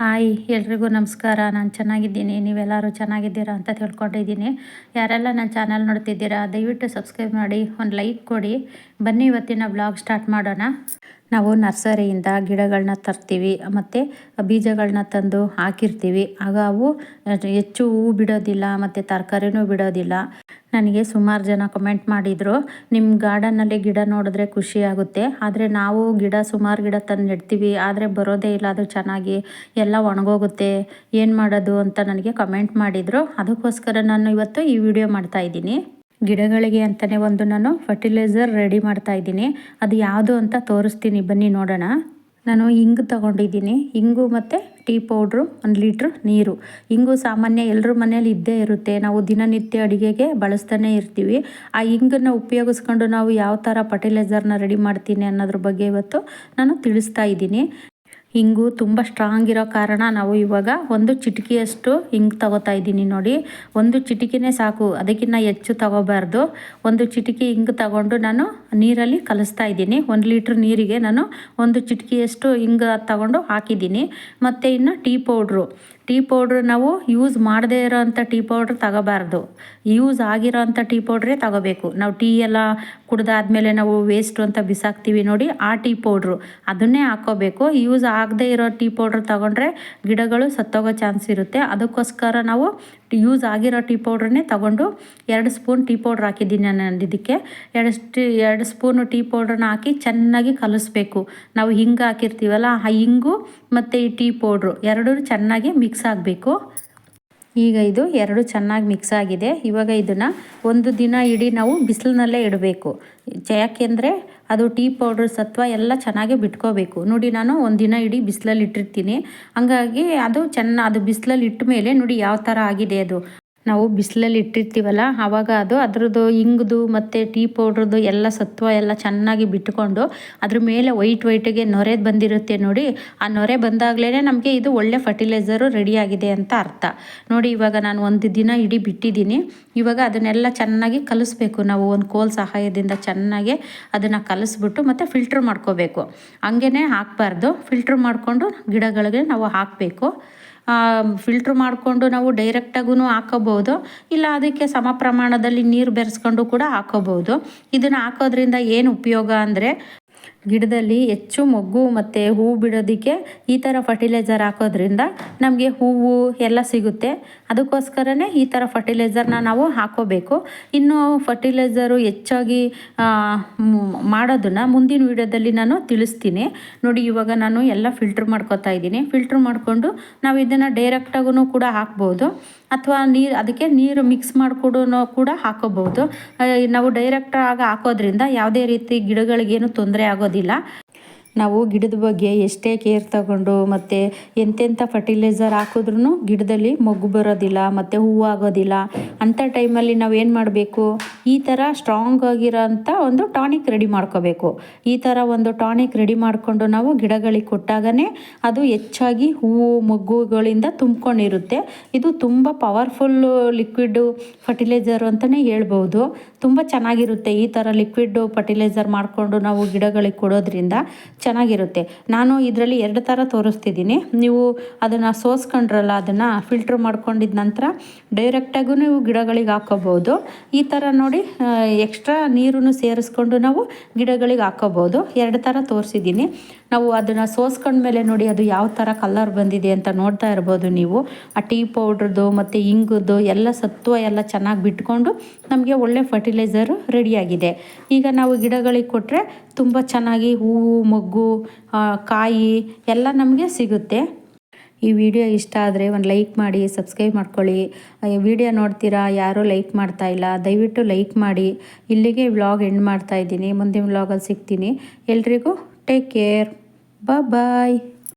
Hi, ಎಲ್ರಿಗೂ ನಮಸ್ಕಾರ. ನಾನು ಚೆನ್ನಾಗಿದ್ದೀನಿ. ನೀವೆಲ್ಲರೂ ಚೆನ್ನಾಗಿದ್ದೀರಾ ಅಂತ ತಿಳ್ಕೊಂಡಿದ್ದೀನಿ. ಯಾರೆಲ್ಲ ನನ್ನ ಚಾನಲ್ ನೋಡ್ತಿದ್ದೀರಾ, ದಯವಿಟ್ಟು ಸಬ್ಸ್ಕ್ರೈಬ್ ಮಾಡಿ, ಒಂದು ಲೈಕ್ ಕೊಡಿ. ಬನ್ನಿ ಇವತ್ತಿನ ಬ್ಲಾಗ್ ಸ್ಟಾರ್ಟ್ ಮಾಡೋಣ. ನಾವು ನರ್ಸರಿಯಿಂದ ಗಿಡಗಳನ್ನ ತರ್ತೀವಿ, ಮತ್ತು ಬೀಜಗಳನ್ನ ತಂದು ಹಾಕಿರ್ತೀವಿ. ಆಗ ಅವು ಹೆಚ್ಚು ಹೂವು ಬಿಡೋದಿಲ್ಲ, ಮತ್ತು ತರಕಾರಿನೂ ಬಿಡೋದಿಲ್ಲ. ನನಗೆ ಸುಮಾರು ಜನ ಕಮೆಂಟ್ ಮಾಡಿದರು. ನಿಮ್ಮ ಗಾರ್ಡನ್ನಲ್ಲಿ ಗಿಡ ನೋಡಿದ್ರೆ ಖುಷಿ ಆಗುತ್ತೆ. ಆದರೆ ನಾವು ಗಿಡ ಸುಮಾರು ಗಿಡ ತಂದು ನೆಡ್ತೀವಿ. ಆದರೆ ಬರೋದೇ ಇಲ್ಲ. ಅದು ಚೆನ್ನಾಗಿ ಎಲ್ಲ ಒಣಗೋಗುತ್ತೆ. ಏನು ಮಾಡೋದು ಅಂತ ನನಗೆ ಕಮೆಂಟ್ ಮಾಡಿದರು. ಅದಕ್ಕೋಸ್ಕರ ನಾನು ಇವತ್ತು ಈ ವಿಡಿಯೋ ಮಾಡ್ತಾಯಿದ್ದೀನಿ ಗಿಡಗಳಿಗೆ ಅಂತಲೇ ಒಂದು ನಾನು ಫರ್ಟಿಲೈಸರ್ ರೆಡಿ ಮಾಡ್ತಾ ಇದ್ದೀನಿ. ಅದು ಯಾವುದು ಅಂತ ತೋರಿಸ್ತೀನಿ. ಬನ್ನಿ ನೋಡೋಣ. ನಾನು ಹಿಂಗು ತಗೊಂಡಿದ್ದೀನಿ. ಹಿಂಗು ಮತ್ತು ಟೀ ಪೌಡ್ರು, ಒಂದು ಲೀಟ್ರ್ ನೀರು. ಹಿಂಗು ಸಾಮಾನ್ಯ ಎಲ್ಲರ ಮನೇಲಿ ಇದ್ದೇ ಇರುತ್ತೆ. ನಾವು ದಿನನಿತ್ಯ ಅಡುಗೆಗೆ ಬಳಸ್ತಾನೆ ಇರ್ತೀವಿ. ಆ ಹಿಂಗನ್ನು ಉಪಯೋಗಿಸ್ಕೊಂಡು ನಾವು ಯಾವ ಥರ ಫರ್ಟಿಲೈಸರ್ನ ರೆಡಿ ಮಾಡ್ತೀನಿ ಅನ್ನೋದ್ರ ಬಗ್ಗೆ ಇವತ್ತು ನಾನು ತಿಳಿಸ್ತಾ ಇದ್ದೀನಿ. ಹಿಂಗು ತುಂಬ ಸ್ಟ್ರಾಂಗ್ ಇರೋ ಕಾರಣ ನಾವು ಇವಾಗ ಒಂದು ಚಿಟಿಕೆಯಷ್ಟು ಹಿಂಗೆ ತಗೋತಾ ಇದ್ದೀನಿ ನೋಡಿ. ಒಂದು ಚಿಟಿಕೆನೇ ಸಾಕು ಅದಕ್ಕಿಂತ ಹೆಚ್ಚು ತಗೋಬಾರ್ದು. ಒಂದು ಚಿಟಿಕೆ ಹಿಂಗೆ ತಗೊಂಡು ನಾನು ನೀರಲ್ಲಿ ಕಲಿಸ್ತಾ ಇದ್ದೀನಿ. ಒಂದು ಲೀಟ್ರ್ ನೀರಿಗೆ ನಾನು ಒಂದು ಚಿಟಿಕೆಯಷ್ಟು ಹಿಂಗೆ ತಗೊಂಡು ಹಾಕಿದ್ದೀನಿ. ಮತ್ತು ಇನ್ನು ಟೀ ಪೌಡ್ರು ಟೀ ಪೌಡ್ರ್ ನಾವು ಯೂಸ್ ಮಾಡದೇ ಇರೋ ಅಂಥ ಟೀ ಪೌಡ್ರ್ ತಗೋಬಾರ್ದು. ಯೂಸ್ ಆಗಿರೋ ಅಂಥ ಟೀ ಪೌಡ್ರೇ ತಗೋಬೇಕು. ನಾವು ಟೀ ಎಲ್ಲ ಕುಡ್ದಾದ್ಮೇಲೆ ನಾವು ವೇಸ್ಟು ಅಂತ ಬಿಸಾಕ್ತೀವಿ ನೋಡಿ ಆ ಟೀ ಪೌಡ್ರು. ಅದನ್ನೇ ಹಾಕೋಬೇಕು. ಯೂಸ್ ಆಗದೇ ಇರೋ ಟೀ ಪೌಡ್ರ್ ತಗೊಂಡ್ರೆ ಗಿಡಗಳು ಸತ್ತೋಗೋ ಚಾನ್ಸ್ ಇರುತ್ತೆ. ಅದಕ್ಕೋಸ್ಕರ ನಾವು ಯೂಸ್ ಆಗಿರೋ ಟೀ ಪೌಡ್ರನ್ನೇ ತಗೊಂಡು ಎರಡು ಸ್ಪೂನ್ ಟೀ ಪೌಡ್ರ್ ಹಾಕಿದ್ದೀನಿ ನಾನು ಇದಕ್ಕೆ ಎರಡು ಎರಡು ಸ್ಪೂನು ಟೀ ಪೌಡ್ರನ್ನ ಹಾಕಿ ಚೆನ್ನಾಗಿ ಕಲಿಸ್ಬೇಕು. ನಾವು ಹಿಂಗೆ ಹಾಕಿರ್ತೀವಲ್ಲ, ಆ ಹಿಂಗು ಮತ್ತು ಈ ಟೀ ಪೌಡ್ರು ಎರಡೂ ಚೆನ್ನಾಗಿ ಮಿಕ್ಸ್ ಆಗಬೇಕು. ಈಗ ಇದು ಎರಡು ಚೆನ್ನಾಗಿ ಮಿಕ್ಸ್ ಆಗಿದೆ. ಇವಾಗ ಇದನ್ನು ಒಂದು ದಿನ ಇಡೀ ನಾವು ಬಿಸಿಲಿನಲ್ಲೇ ಇಡಬೇಕು. ಯಾಕೆಂದರೆ ಅದು ಟೀ ಪೌಡ್ರ್ ಸತ್ವ ಎಲ್ಲ ಚೆನ್ನಾಗಿ ಬಿಟ್ಕೋಬೇಕು. ನೋಡಿ ನಾನು ಒಂದು ದಿನ ಇಡೀ ಬಿಸಿಲಲ್ಲಿ ಇಟ್ಟಿರ್ತೀನಿ. ಹಂಗಾಗಿ ಅದು ಚೆನ್ನ ಅದು ಬಿಸಿಲಲ್ಲಿ ಇಟ್ಟ ಮೇಲೆ ನೋಡಿ ಯಾವ ಥರ ಆಗಿದೆ ಅದು. ನಾವು ಬಿಸಿಲಲ್ಲಿ ಇಟ್ಟಿರ್ತೀವಲ್ಲ ಆವಾಗ ಅದು ಅದ್ರದ್ದು ಇಂಗ್ದು ಮತ್ತು ಟೀ ಪೌಡ್ರದ್ದು ಎಲ್ಲ ಸತ್ವ ಎಲ್ಲ ಚೆನ್ನಾಗಿ ಬಿಟ್ಕೊಂಡು ಅದ್ರ ಮೇಲೆ ವೈಟ್ ವೈಟಿಗೆ ನೊರೆ ಬಂದಿರುತ್ತೆ ನೋಡಿ. ಆ ನೊರೆ ಬಂದಾಗಲೇ ನಮಗೆ ಇದು ಒಳ್ಳೆ ಫರ್ಟಿಲೈಸರು ರೆಡಿಯಾಗಿದೆ ಅಂತ ಅರ್ಥ. ನೋಡಿ ಇವಾಗ ನಾನು ಒಂದು ದಿನ ಇಡೀ ಬಿಟ್ಟಿದ್ದೀನಿ. ಇವಾಗ ಅದನ್ನೆಲ್ಲ ಚೆನ್ನಾಗಿ ಕಲಿಸ್ಬೇಕು ನಾವು ಒಂದು ಕೋಲ್ ಸಹಾಯದಿಂದ ಚೆನ್ನಾಗಿ ಅದನ್ನು ಕಲಿಸ್ಬಿಟ್ಟು ಮತ್ತು ಫಿಲ್ಟ್ರ್ ಮಾಡ್ಕೋಬೇಕು. ಹಂಗೇ ಹಾಕಬಾರ್ದು. ಫಿಲ್ಟ್ರ್ ಮಾಡಿಕೊಂಡು ಗಿಡಗಳಿಗೆ ನಾವು ಹಾಕಬೇಕು. ಫಿಲ್ಟ್ರ್ ಮಾಡಿಕೊಂಡು ನಾವು ಡೈರೆಕ್ಟಾಗೂ ಹಾಕೋಬೋದು ಇಲ್ಲ ಅದಕ್ಕೆ ಸಮ ಪ್ರಮಾಣದಲ್ಲಿ ನೀರು ಬೆರೆಸ್ಕೊಂಡು ಕೂಡ ಹಾಕೋಬೋದು ಇದನ್ನು ಹಾಕೋದ್ರಿಂದ ಏನು ಉಪಯೋಗ ಅಂದರೆ ಗಿಡದಲ್ಲಿ ಹೆಚ್ಚು ಮೊಗ್ಗು ಮತ್ತು ಹೂ ಬಿಡೋದಕ್ಕೆ ಈ ಥರ ಫರ್ಟಿಲೈಸರ್ ಹಾಕೋದ್ರಿಂದ ನಮಗೆ ಹೂವು ಎಲ್ಲ ಸಿಗುತ್ತೆ. ಅದಕ್ಕೋಸ್ಕರನೇ ಈ ಥರ ಫರ್ಟಿಲೈಸರ್ನ ನಾವು ಹಾಕೋಬೇಕು. ಇನ್ನು ಫರ್ಟಿಲೈಸರು ಹೆಚ್ಚಾಗಿ ಮಾಡೋದನ್ನು ಮುಂದಿನ ವೀಡಿಯೋದಲ್ಲಿ ನಾನು ತಿಳಿಸ್ತೀನಿ. ನೋಡಿ, ಇವಾಗ ನಾನು ಎಲ್ಲ ಫಿಲ್ಟ್ರ್ ಮಾಡ್ಕೋತಾ ಇದ್ದೀನಿ. ಫಿಲ್ಟ್ರ್ ಮಾಡಿಕೊಂಡು ನಾವು ಇದನ್ನು ಡೈರೆಕ್ಟಾಗೂ ಕೂಡ ಹಾಕ್ಬೋದು. ಅಥವಾ ನೀರು, ಅದಕ್ಕೆ ನೀರು ಮಿಕ್ಸ್ ಮಾಡಿಕೊಡೋ ಕೂಡ ಹಾಕೋಬಹುದು. ನಾವು ಡೈರೆಕ್ಟಾಗಿ ಹಾಕೋದ್ರಿಂದ ಯಾವುದೇ ರೀತಿ ಗಿಡಗಳಿಗೇನು ತೊಂದರೆ ಆಗೋದಿಲ್ಲ. ನಾವು ಗಿಡದ ಬಗ್ಗೆ ಎಷ್ಟೇ ಕೇರ್ ತಗೊಂಡು ಮತ್ತು ಎಂತೆಂಥ ಫರ್ಟಿಲೈಸರ್ ಹಾಕಿದ್ರೂ ಗಿಡದಲ್ಲಿ ಮೊಗ್ಗು ಬರೋದಿಲ್ಲ, ಮತ್ತು ಹೂವು ಆಗೋದಿಲ್ಲ. ಅಂಥ ಟೈಮಲ್ಲಿ ನಾವು ಏನು ಮಾಡಬೇಕು? ಈ ಥರ ಸ್ಟ್ರಾಂಗ್ ಆಗಿರೋಂಥ ಒಂದು ಟಾನಿಕ್ ರೆಡಿ ಮಾಡ್ಕೋಬೇಕು. ಈ ಥರ ಒಂದು ಟಾನಿಕ್ ರೆಡಿ ಮಾಡಿಕೊಂಡು ನಾವು ಗಿಡಗಳಿಗೆ ಕೊಟ್ಟಾಗನೇ ಅದು ಹೆಚ್ಚಾಗಿ ಹೂವು, ಮೊಗ್ಗುಗಳಿಂದ ತುಂಬ್ಕೊಂಡಿರುತ್ತೆ. ಇದು ತುಂಬ ಪವರ್ಫುಲ್ಲು ಲಿಕ್ವಿಡ್ ಫರ್ಟಿಲೈಸರ್ ಅಂತಲೇ ಹೇಳ್ಬೋದು. ತುಂಬ ಚೆನ್ನಾಗಿರುತ್ತೆ ಈ ಥರ ಲಿಕ್ವಿಡ್ ಫರ್ಟಿಲೈಸರ್ ಮಾಡಿಕೊಂಡು ನಾವು ಗಿಡಗಳಿಗೆ ಕೊಡೋದ್ರಿಂದ. ಚೆನ್ನಾಗಿರುತ್ತೆ. ನಾನು ಇದರಲ್ಲಿ ಎರಡು ಥರ ತೋರಿಸ್ತಿದ್ದೀನಿ. ನೀವು ಅದನ್ನು ಸೋಸ್ಕೊಂಡ್ರಲ್ಲ, ಅದನ್ನು ಫಿಲ್ಟ್ರ್ ಮಾಡ್ಕೊಂಡಿದ್ದ ನಂತರ ಡೈರೆಕ್ಟಾಗೂ ನೀವು ಗಿಡಗಳಿಗೆ ಹಾಕೋಬೋದು ಈ ಥರ ನೋಡಿ ಎಕ್ಸ್ಟ್ರಾ ನೀರನ್ನು ಸೇರಿಸ್ಕೊಂಡು ನಾವು ಗಿಡಗಳಿಗೆ ಹಾಕೋಬೋದು ಎರಡು ಥರ ತೋರಿಸಿದ್ದೀನಿ. ನಾವು ಅದನ್ನು ಸೋಸ್ಕೊಂಡ್ಮೇಲೆ ನೋಡಿ ಅದು ಯಾವ ಥರ ಕಲರ್ ಬಂದಿದೆ ಅಂತ ನೋಡ್ತಾ ಇರ್ಬೋದು ನೀವು. ಆ ಟೀ ಪೌಡ್ರದ್ದು ಮತ್ತು ಇಂಗದ್ದು ಎಲ್ಲ ಸತ್ವ ಎಲ್ಲ ಚೆನ್ನಾಗಿ ಬಿಟ್ಕೊಂಡು ನಮಗೆ ಒಳ್ಳೆ ಫರ್ಟಿಲೈಸರು ರೆಡಿಯಾಗಿದೆ ಈಗ ನಾವು ಗಿಡಗಳಿಗೆ ಕೊಟ್ಟರೆ ತುಂಬ ಚೆನ್ನಾಗಿ ಹೂವು ಮೊಗ್ಗು ಕಾಯಿ ಎಲ್ಲ ನಮಗೆ ಸಿಗುತ್ತೆ. ಈ ವಿಡಿಯೋ ಇಷ್ಟ ಆದರೆ ಒಂದು ಲೈಕ್ ಮಾಡಿ, ಸಬ್ಸ್ಕ್ರೈಬ್ ಮಾಡ್ಕೊಳ್ಳಿ. ವಿಡಿಯೋ ನೋಡ್ತೀರಾ, ಯಾರೂ ಲೈಕ್ ಮಾಡ್ತಾ ಇಲ್ಲ, ದಯವಿಟ್ಟು ಲೈಕ್ ಮಾಡಿ. ಇಲ್ಲಿಗೆ ವ್ಲಾಗ್ ಎಂಡ್ ಮಾಡ್ತಾ ಇದ್ದೀನಿ. ಮುಂದಿನ ವ್ಲಾಗಲ್ಲಿ ಸಿಗ್ತೀನಿ. ಎಲ್ರಿಗೂ ಟೇಕ್ ಕೇರ್. ಬಾಯ್